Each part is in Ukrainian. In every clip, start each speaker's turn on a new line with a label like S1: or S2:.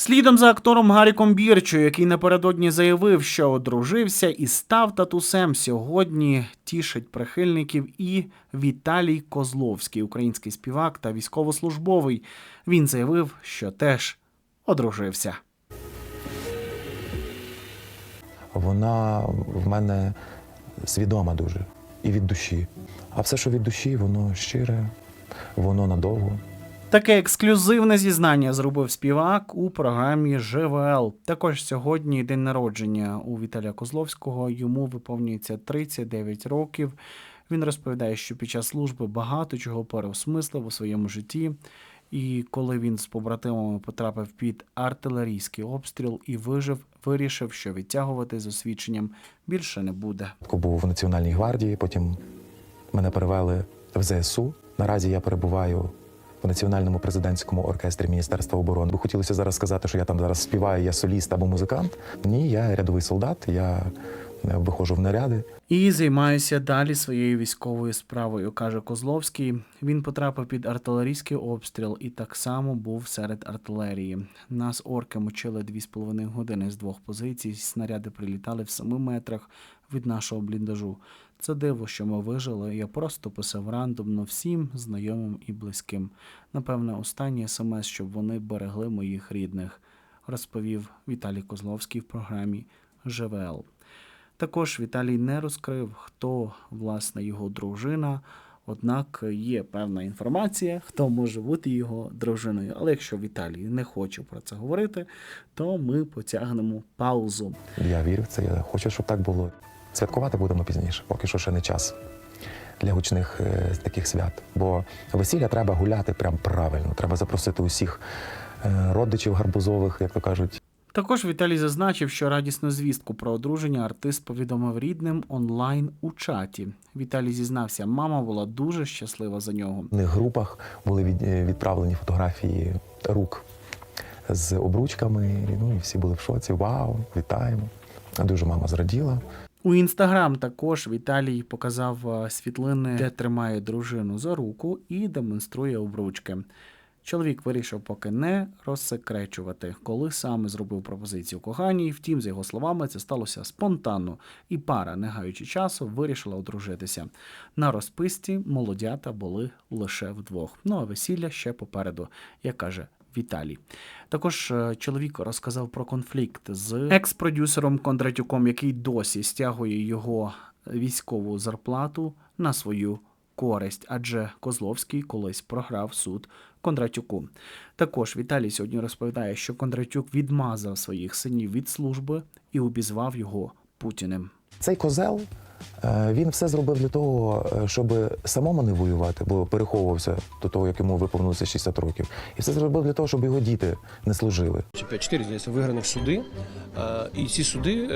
S1: Слідом за актором Гаріком Бірчо, який напередодні заявив, що одружився і став татусем, сьогодні тішить прихильників і Віталій Козловський, український співак та військовослужбовий. Він заявив, що теж одружився.
S2: вона в мене свідома дуже і від душі. А все, що від душі, воно щире, воно надовго.
S1: Таке ексклюзивне зізнання зробив співак у програмі ЖВЛ. Також сьогодні день народження у Віталія Козловського. Йому виповнюється 39 років. Він розповідає, що під час служби багато чого переосмислив у своєму житті. І коли він з побратимами потрапив під артилерійський обстріл і вижив, вирішив, що відтягувати з освідченням більше не буде.
S2: Був в Національній гвардії, потім мене перевели в ЗСУ. Наразі я перебуваю в Національному президентському оркестрі Міністерства оборони. Би хотілося зараз сказати, що я там зараз співаю, я соліст або музикант. Ні, я рядовий солдат, я е, виходжу в наряди.
S1: І займаюся далі своєю військовою справою, каже Козловський. Він потрапив під артилерійський обстріл і так само був серед артилерії. Нас орки мочили дві з половиною години з двох позицій. Снаряди прилітали в семи метрах від нашого бліндажу. Це диво, що ми вижили. Я просто писав рандомно всім знайомим і близьким. Напевне, останній смс, щоб вони берегли моїх рідних, розповів Віталій Козловський в програмі ЖВЛ. Також Віталій не розкрив, хто власне його дружина. Однак є певна інформація, хто може бути його дружиною. Але якщо Віталій не хоче про це говорити, то ми потягнемо паузу.
S2: Я вірю в це, я хочу, щоб так було. Святкувати будемо пізніше, поки що ще не час для гучних е, таких свят. Бо весілля треба гуляти прям правильно. Треба запросити усіх е, родичів гарбузових, як то кажуть,
S1: Також Віталій зазначив, що радісну звістку про одруження артист повідомив рідним онлайн у чаті. Віталій зізнався, мама була дуже щаслива за нього.
S2: В них групах були від- е, відправлені фотографії рук з обручками. Ну і всі були в шоці. Вау, вітаємо. Дуже мама зраділа.
S1: У інстаграм також Віталій показав е, світлини, де тримає дружину за руку і демонструє обручки. Чоловік вирішив поки не розсекречувати, коли саме зробив пропозицію коханій. Втім, за його словами, це сталося спонтанно, і пара, не гаючи часу, вирішила одружитися. На розписці молодята були лише вдвох. Ну а весілля ще попереду, як каже Віталій. Також е, чоловік розказав про конфлікт з екс-продюсером Кондратюком, який досі стягує його військову зарплату на свою користь, адже Козловський колись програв суд Кондратюку. Також Віталій сьогодні розповідає, що Кондратюк відмазав своїх синів від служби і обізвав його Путіним.
S2: Цей козел е, він все зробив для того, е, щоб самому не воювати, бо переховувався до того, як йому виповнилося 60 років. І все зробив для того, щоб його діти не служили.
S3: Чотири здається, виграних суди. Е, І ці суди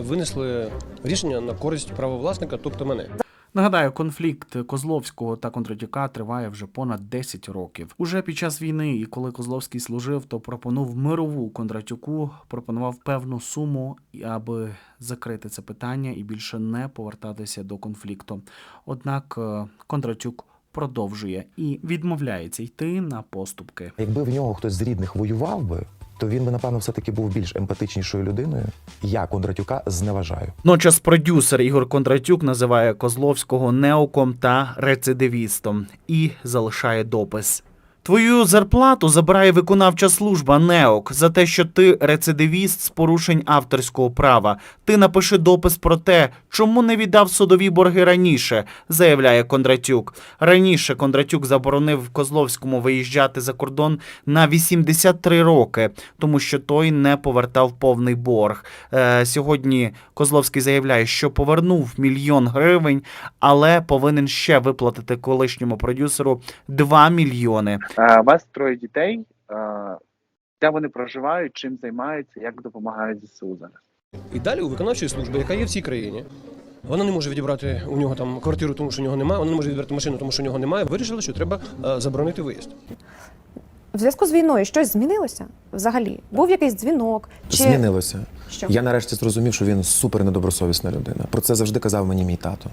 S3: винесли рішення на користь правовласника, тобто мене.
S1: Нагадаю, конфлікт Козловського та Кондратюка триває вже понад 10 років. Уже під час війни, і коли Козловський служив, то пропонував мирову Кондратюку, пропонував певну суму, аби закрити це питання і більше не повертатися до конфлікту. Однак е, Кондратюк продовжує і відмовляється йти на поступки.
S2: Якби в нього хтось з рідних воював би, то він би, напевно, все-таки був більш емпатичнішою людиною. Я Кондратюка зневажаю.
S1: Ночас продюсер Ігор Кондратюк називає Козловського неоком та рецидивістом і залишає допис. Твою зарплату забирає виконавча служба НЕОК за те, що ти рецидивіст з порушень авторського права. Ти напиши допис про те, чому не віддав судові борги раніше, заявляє Кондратюк. Раніше Кондратюк заборонив Козловському виїжджати за кордон на 83 роки, тому що той не повертав повний борг. Е, сьогодні Козловський заявляє, що повернув мільйон гривень, але повинен ще виплатити колишньому продюсеру 2 мільйони.
S4: У вас троє дітей. Де вони проживають, чим займаються, як допомагають ЗСУ зараз?
S3: І далі у виконавчої служби, яка є в цій країні. Вона не може відібрати у нього там квартиру, тому що у нього немає. Вона не може відібрати машину, тому що у нього немає. Вирішили, що треба е, заборонити виїзд.
S5: В зв'язку з війною щось змінилося взагалі? Був якийсь дзвінок? Чи
S2: Змінилося.
S5: що?
S2: Я нарешті зрозумів, що він супер недобросовісна людина. Про це завжди казав мені мій тато.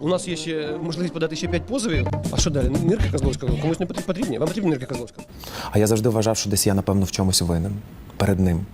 S3: У нас є ще можливість подати ще п'ять позовів. А що далі? Нирки Козловська комусь не потрібні? Вам потрібні нирки Козловська?
S2: А я завжди вважав, що десь я, напевно, в чомусь винен перед ним.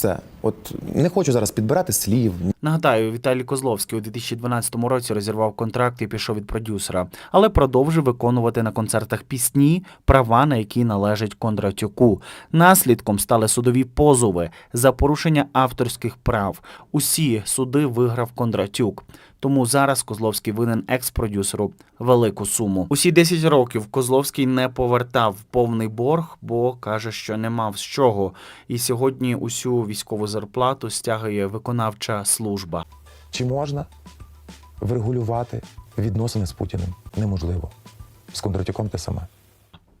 S2: Все. От не хочу зараз підбирати слів,
S1: Нагадаю, Віталій Козловський у 2012 році розірвав контракт і пішов від продюсера, але продовжив виконувати на концертах пісні, права на які належать Кондратюку. Наслідком стали судові позови за порушення авторських прав. Усі суди виграв Кондратюк. Тому зараз Козловський винен екс-продюсеру велику суму. Усі 10 років Козловський не повертав повний борг, бо каже, що не мав з чого. І сьогодні усю військову зарплату стягує виконавча служба.
S2: Чи можна врегулювати відносини з Путіним? Неможливо. З Кондратюком те саме.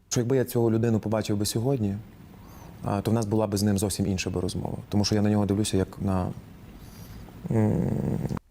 S2: Що якби я цього людину побачив би сьогодні, то в нас була б з ним зовсім інша би розмова. Тому що я на нього дивлюся як на.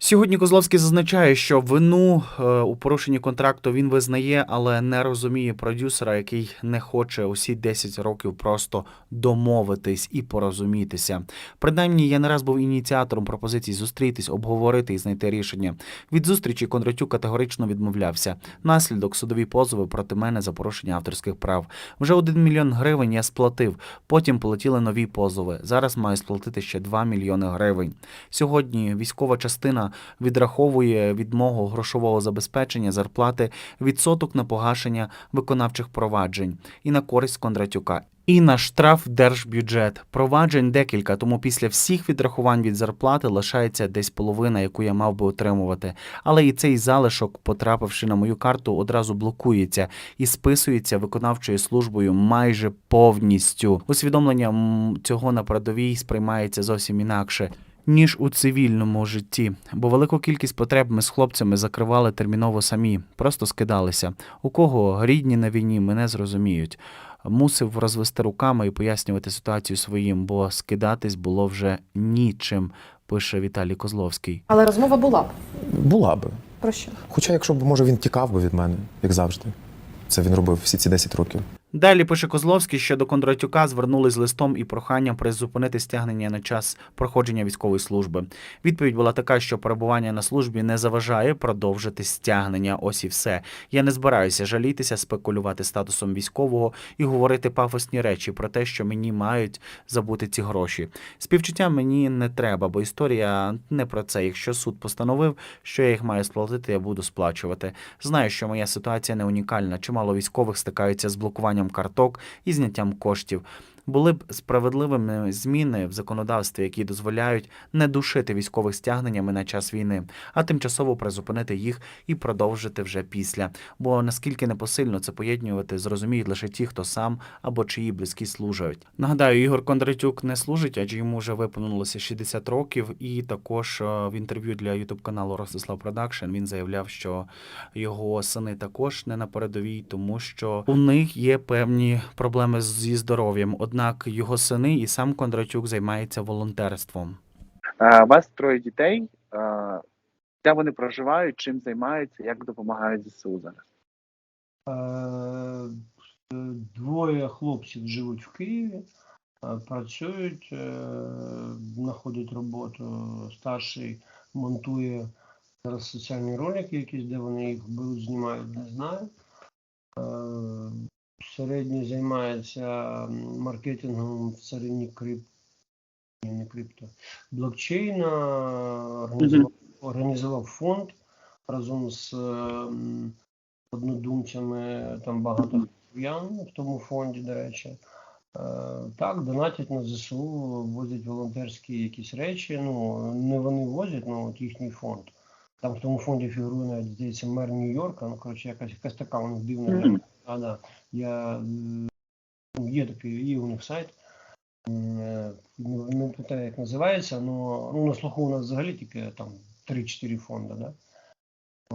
S1: Сьогодні Козловський зазначає, що вину е, у порушенні контракту він визнає, але не розуміє продюсера, який не хоче усі 10 років просто домовитись і порозумітися. Принаймні, я не раз був ініціатором пропозицій зустрітись, обговорити і знайти рішення. Від зустрічі Кондратюк категорично відмовлявся. Наслідок судові позови проти мене за порушення авторських прав. Вже 1 мільйон гривень я сплатив. Потім полетіли нові позови. Зараз маю сплатити ще 2 мільйони гривень. Сьогодні військова частина відраховує від мого грошового забезпечення зарплати відсоток на погашення виконавчих проваджень і на користь Кондратюка. І на штраф держбюджет. Проваджень декілька, тому після всіх відрахувань від зарплати лишається десь половина, яку я мав би отримувати. Але і цей залишок, потрапивши на мою карту, одразу блокується і списується виконавчою службою майже повністю. Усвідомлення цього на передовій сприймається зовсім інакше. Ніж у цивільному житті, бо велику кількість потреб ми з хлопцями закривали терміново самі, просто скидалися. У кого рідні на війні мене зрозуміють. Мусив розвести руками і пояснювати ситуацію своїм, бо скидатись було вже нічим, пише Віталій Козловський.
S5: Але розмова була б.
S2: Була би.
S5: Про що?
S2: Хоча, якщо б, може, він тікав би від мене, як завжди. Це він робив всі ці 10 років.
S1: Далі пише Козловський, що до Кондратюка звернулись з листом і проханням призупинити стягнення на час проходження військової служби. Відповідь була така, що перебування на службі не заважає продовжити стягнення. Ось і все. Я не збираюся жалітися, спекулювати статусом військового і говорити пафосні речі про те, що мені мають забути ці гроші. Співчуття мені не треба, бо історія не про це. Якщо суд постановив, що я їх маю сплатити, я буду сплачувати. Знаю, що моя ситуація не унікальна. Чимало військових стикаються з блокуванням карток і зняттям коштів. Були б справедливими зміни в законодавстві, які дозволяють не душити військових стягненнями на час війни, а тимчасово призупинити їх і продовжити вже після. Бо наскільки непосильно це поєднувати, зрозуміють лише ті, хто сам або чиї близькі служать. Нагадаю, Ігор Кондратюк не служить, адже йому вже виповнилося 60 років. І також е, в інтерв'ю для ютуб каналу Ростислав Продакшн він заявляв, що його сини також не на передовій, тому що у них є певні проблеми зі здоров'ям. Однак його сини і сам Кондратюк займається волонтерством.
S4: Е, У вас троє дітей. Е, Де вони проживають, чим займаються, як допомагають ЗСУ зараз?
S6: Е, Двоє хлопців живуть в Києві, е, працюють, е, знаходять роботу. Старший монтує зараз соціальні ролики, якісь, де вони їх беруть, знімають, не знаю. Середній займається маркетингом в царині крип... ні, не крипто, блокчейна, організував, організував фонд разом з однодумцями, там багато християн в тому фонді, до речі. Е, Так, донатять на ЗСУ, возять волонтерські якісь речі. Ну, не вони возять, ну от їхній фонд. Там в тому фонді фігурує навіть, здається, мер Нью-Йорка, ну, коротше, якась, якась така у них дивна.
S4: Мгм.
S6: А, да. Я, є такий, є у них сайт. Е, Не, пам'ятаю, як називається, але ну, на слуху у нас взагалі тільки там 3-4 фонди, да?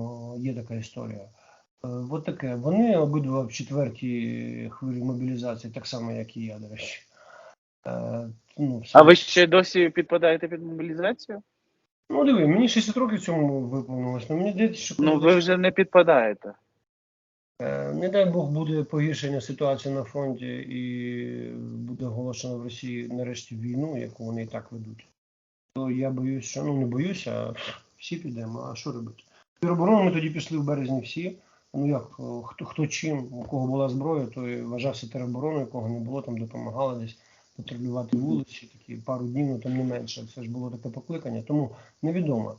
S6: О, є така історія. Е, От таке. Вони обидва в четвертій хвилі мобілізації, так само, як і я, до речі. Е, ну,
S4: А ви ще досі підпадаєте під мобілізацію?
S6: Ну, диви, мені 60 років цьому виповнилось, але мені здається, що
S4: Ну ви вже не підпадаєте.
S6: Е, Не дай Бог буде погіршення ситуації на фронті і буде оголошено в Росії нарешті війну, яку вони і так ведуть. То я боюсь, що ну не боюся, а всі підемо. А що робити? В тероборону ми тоді пішли в березні всі. Ну як, хто, хто чим, у кого була зброя, той вважався теробороною, у кого не було, там допомагали десь патрулювати вулиці, такі пару днів, ну там не менше. Це ж було таке покликання, тому невідомо.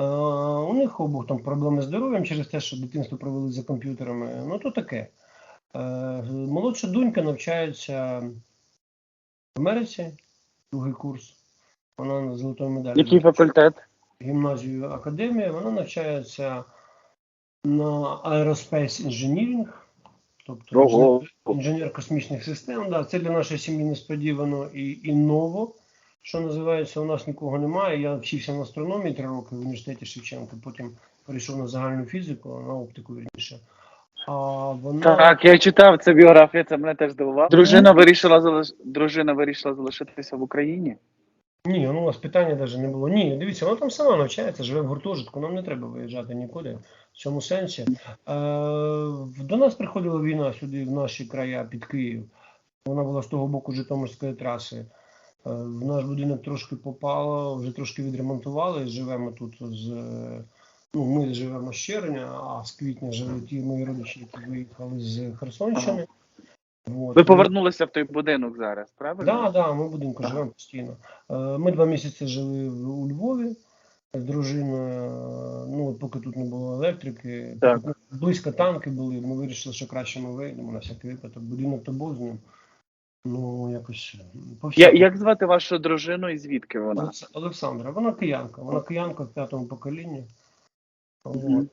S6: Е, у них обох там проблеми з здоров'ям через те, що дитинство провели за комп'ютерами. Ну то таке. Е, молодша донька навчається в Америці, другий курс. Вона на золотої медалі.
S4: Який факультет?
S6: гімназію академія, вона навчається на Aerospace Engineering, тобто
S4: Ого.
S6: інженер космічних систем. Да, це для нашої сім'ї несподівано і, і ново. Що називається, у нас нікого немає. Я вчився на астрономії три роки в університеті Шевченка, потім перейшов на загальну фізику, на оптику вірніше. А вона
S4: Так, я читав це біографія, це мене теж здивувало. Дружина вирішила залиш... дружина вирішила залишитися в Україні.
S6: Ні, ну у нас питання навіть не було. Ні, дивіться, вона там сама навчається, живе в гуртожитку, нам не треба виїжджати нікуди в цьому сенсі. Е, до нас приходила війна сюди, в наші края під Київ. Вона була з того боку Житомирської траси. Е, в наш будинок трошки попало, вже трошки відремонтували. Живемо тут з. Ну, ми живемо з червня, а з квітня жили ті мої родичі, які виїхали з Херсонщини. Вот.
S4: Ви повернулися в той будинок зараз, правильно?
S6: Так, да, да, ми в будинку живемо постійно. Е, Ми два місяці жили у Львові з дружиною. е, Ну, от поки тут не було електрики,
S4: Так.
S6: близько танки були. Ми вирішили, що краще ми вийдемо на всякий випадок. Будинок то був з ним. Ну, якось
S4: Я, як звати вашу дружину і звідки вона?
S6: Олександра, вона киянка. Вона киянка в п'ятому поколінні. От.
S4: Мгм.